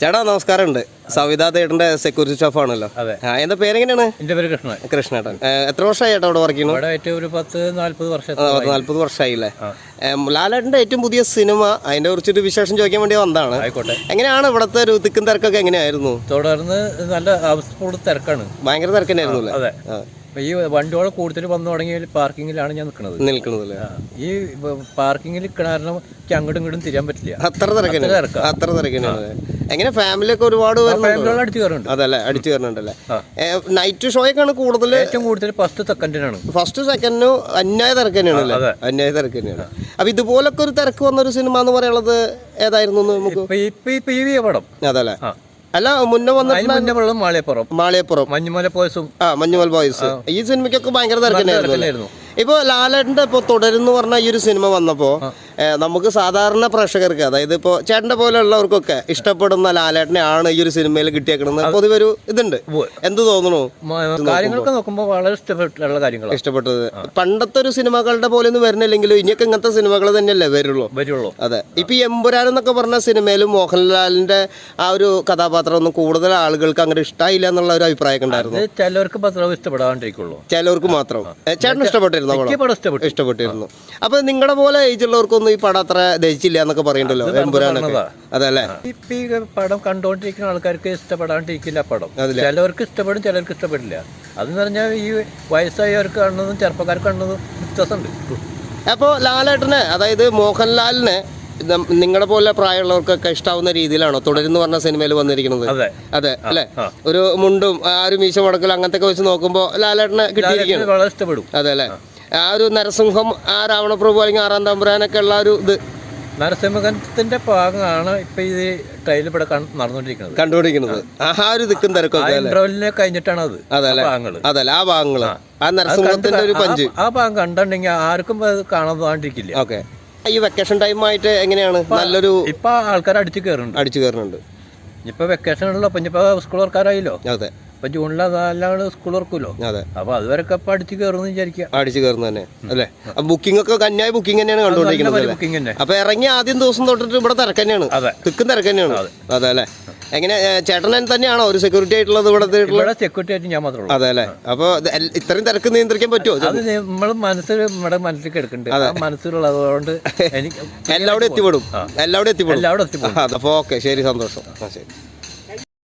ചേട്ടാ നമസ്കാരമുണ്ട്. Savitha തേട്ടന്റെ security staff ആണല്ലോ. അതെ. എന്താ പേരെങ്ങനെയാണ്? എന്റെ പേര് കൃഷ്ണ കൃഷ്ണേട്ടൻ. എത്ര വർഷമായി ചേട്ടാ അവിടെ വർക്ക് ചെയ്യുന്നു ഒരു പത്ത് നാല്പത് വർഷം നാല്പത് വർഷമായില്ലേ? ലാലേട്ടന്റെ ഏറ്റവും പുതിയ സിനിമ അതിന്റെ കുറിച്ചൊരു വിശേഷം ചോദിക്കാൻ വേണ്ടി വന്നതാണ്. ആയിക്കോട്ടെ. എങ്ങനെയാണ് ഇവിടുത്തെ ഒരു തിക്കും തിരക്കൊക്കെ എങ്ങനെയായിരുന്നു? തുടർന്ന് നല്ല തിരക്കാണ്. ഭയങ്കര തിരക്കന്നെയായിരുന്നു അല്ലേ? അതെ ആ, അപ്പൊ ഈ വണ്ടികൾ കൂടുതൽ വന്നു തുടങ്ങിയ പാർക്കിങ്ങിലാണ് ഞാൻ നിൽക്കുന്നത് നിൽക്കുന്നത് ഈ പാർക്കിങ്ങിൽ നിൽക്കണ കാരണം എനിക്ക് അങ്ങോട്ടും ഇങ്ങോട്ടും തിരിയാൻ പറ്റില്ല. അത്ര തിരക്കാണ് അത്ര തിരക്കന്നെയാണ് എങ്ങനെ ഫാമിലി ഒക്കെ ഒരുപാട് അടിച്ചു കയറുന്നുണ്ട്. അതല്ലേ അടിച്ചു കയറുന്നുണ്ടല്ലേ. നൈറ്റ് ഷോയൊക്കെയാണ് കൂടുതൽ ഏറ്റവും കൂടുതൽ ഫസ്റ്റ് സെക്കൻഡിനാണ് ഫസ്റ്റ് സെക്കൻഡിന് അന്യായ തിരക്ക് തന്നെയാണല്ലേ അതെ. അന്യായ തിരക്ക് തന്നെയാണ്. അപ്പൊ ഇതുപോലൊക്കെ ഒരു തിരക്ക് വന്ന ഒരു സിനിമ എന്ന് പറയുന്നത് ഏതായിരുന്നു നമുക്ക്? ഇപ്പൊ ഈ പടം അതല്ലേ. അല്ല മുന്നേ വന്നിട്ടുള്ള മാളിയപ്പുറം. മാളിയപ്പുറം. മഞ്ഞുമല ബോയ്സും ആ മഞ്ഞുമൽ ബോയ്സ് ഈ സിനിമയ്ക്കൊക്കെ ഭയങ്കര തിരക്ക് തന്നെയായിരുന്നു അല്ലേ? തിരക്കന്നായിരുന്നു ഇപ്പൊ ലാലേട്ടന്റെ ഇപ്പൊ തുടരുന്നു പറഞ്ഞ ഈ ഒരു സിനിമ വന്നപ്പോ നമുക്ക് സാധാരണ പ്രേക്ഷകർക്ക് അതായത് ഇപ്പോൾ ചേട്ടന്റെ പോലെയുള്ളവർക്കൊക്കെ ഇഷ്ടപ്പെടുന്ന ലാലേട്ടനെ ആണ് ഈ ഒരു സിനിമയിൽ കിട്ടിയേക്കുന്നത് പൊതുവെ ഒരു ഇതുണ്ട്. എന്ത് തോന്നുന്നു? കാര്യങ്ങളൊക്കെ നോക്കുമ്പോൾ വളരെ ഇഷ്ടപ്പെട്ടുള്ള കാര്യങ്ങൾ ഇഷ്ടപ്പെട്ടത്. പണ്ടത്തെ ഒരു സിനിമകളുടെ പോലെ ഒന്നും വരുന്നില്ലെങ്കിലും ഇനിയൊക്കെ ഇങ്ങനത്തെ സിനിമകൾ തന്നെയല്ലേ വരുള്ളൂ? വരുള്ളൂ. അതെ. ഇപ്പൊ ഈ എമ്പുരാൻ എന്നൊക്കെ പറഞ്ഞ സിനിമയിൽ മോഹൻലാലിന്റെ ആ ഒരു കഥാപാത്രം ഒന്നും കൂടുതൽ ആളുകൾക്ക് അങ്ങനെ ഇഷ്ടമായില്ല എന്നുള്ള ഒരു അഭിപ്രായം ഉണ്ടായിരുന്നു. ചിലർക്ക് ചിലവർക്ക് പത്രം ഇഷ്ടപ്പെടാണ്ടിരിക്കുള്ളൂ. ചിലവർക്ക് മാത്രം. ചേട്ടൻ ഇഷ്ടപ്പെട്ടിരുന്നു? ഇഷ്ടപ്പെട്ടിരുന്നു. അപ്പൊ നിങ്ങളുടെ പോലെ ഏജ് ഉള്ളവർക്കൊന്നും ഈ പടം അത്ര ദഹിച്ചില്ല എന്നൊക്കെ പറയണ്ടല്ലോ എമ്പുരാനൊക്കെ. അതല്ലേ? ഇപ്പൊ ഈ പടം കണ്ടോണ്ടിരിക്കുന്ന ആൾക്കാർക്ക് ഇഷ്ടപ്പെടാണ്ടിരിക്കില്ല പടം. ചിലവർക്ക് ഇഷ്ടപ്പെടും ചിലർക്ക് ഇഷ്ടപ്പെടില്ല. അതെന്ന് പറഞ്ഞാൽ ഈ വയസ്സായവർക്ക് കാണുന്നതും ചെറുപ്പക്കാർക്ക് കാണുന്നതും വ്യത്യാസമുണ്ട്. അപ്പോൾ ലാലേട്ടനെ അതായത് മോഹൻലാലിനെ നിങ്ങളെ പോലെ പ്രായമുള്ളവർക്കൊക്കെ ഇഷ്ടാവുന്ന രീതിയിലാണോ തുടരുന്ന് പറഞ്ഞ സിനിമയിൽ വന്നിരിക്കുന്നത്? അതെ. അല്ലെ? അല്ലേ ഒരു മുണ്ടും ആ ഒരു മീശ മുടക്കൽ അങ്ങനത്തെ ഒക്കെ വെച്ച് നോക്കുമ്പോൾ ലാലേട്ടനെ കിട്ടിയിരിക്കും വളരെ ഇഷ്ടപ്പെടും. അതെ അല്ലേ? ആ ഒരു നരസിംഹം ആ രാവണപ്രഭു അല്ലെങ്കിൽ ആറാം തമ്പുരാനൊക്കെ ഉള്ള ഒരു ഇത് നരസിംഹത്തിന്റെ ഭാഗമാണ് ഇപ്പൊ ഈ ട്രെയിനിൽ ഇവിടെ നടന്നുകൊണ്ടിരിക്കുന്നത്. കണ്ടുപിടിക്കുന്നത് ആ. ഒരു ദിക്കും തിരക്കൊക്കെ കഴിഞ്ഞിട്ടാണ് അത് അതല്ലേ? അതല്ല ആ ഭാഗങ്ങൾ ആ. നരസിംഹത്തിന്റെ ഒരു പഞ്ച്. ആ- ഭാഗം കണ്ടിട്ടുണ്ടെങ്കിൽ ആർക്കും അത് കാണാതാണ്ടിരിക്കില്ല. ഓക്കെ. ഈ വെക്കേഷൻ ടൈം ആയിട്ട് എങ്ങനെയാണ്? നല്ലൊരു ഇപ്പൊ ആൾക്കാർ അടിച്ചു കയറുന്നുണ്ട്. അടിച്ചു കയറുന്നുണ്ട്. ഇപ്പൊ വെക്കേഷൻ ഉള്ളപ്പോ ഇപ്പൊ സ്കൂൾ വർക്കാരായില്ലോ അതെ. ഇപ്പൊ ജൂണിൽ സ്കൂൾ തുറക്കുമല്ലോ അതെ. അപ്പൊ അതുവരെയൊക്കെ ഇപ്പൊ അടിച്ചു കയറുന്നു വിചാരിക്കുക അടിച്ചു കയറുന്ന തന്നെ അല്ലേ? ബുക്കിംഗ് ഒക്കെ കന്യായ ബുക്കിംഗ് തന്നെയാണ് കണ്ടുകൊണ്ടിരിക്കുന്നത് അപ്പൊ ഇറങ്ങിയ ആദ്യം ദിവസം തൊട്ടിട്ട് ഇവിടെ തിരക്ക് തന്നെയാണ്. അതെ. തിക്കും തിരക്ക് തന്നെയാണ്. അതെ. അല്ലേ? എങ്ങനെ ചേട്ടനെ ചേട്ടൻ തന്നെയാണോ ഒരു സെക്യൂരിറ്റി ആയിട്ടുള്ളത് ഇവിടെ ഇവിടെ സെക്യൂരിറ്റി ആയിട്ട് ഞാൻ മാത്രമേ അതെ അല്ലേ? അപ്പൊ ഇത്രയും തിരക്ക് നിയന്ത്രിക്കാൻ പറ്റുമോ അത് നമ്മൾ മനസ്സിൽ നമ്മുടെ മനസ്സിലേക്ക് എടുക്കുന്നുണ്ട് ആ മനസ്സിലുള്ളത് എനിക്ക് എല്ലാവരും എത്തിപ്പെടും. എല്ലാവരും എത്തിപ്പെടും. എല്ലാവിടെ എത്തിപ്പെടും. അപ്പൊ ഓക്കെ ശരി സന്തോഷം. ശരി.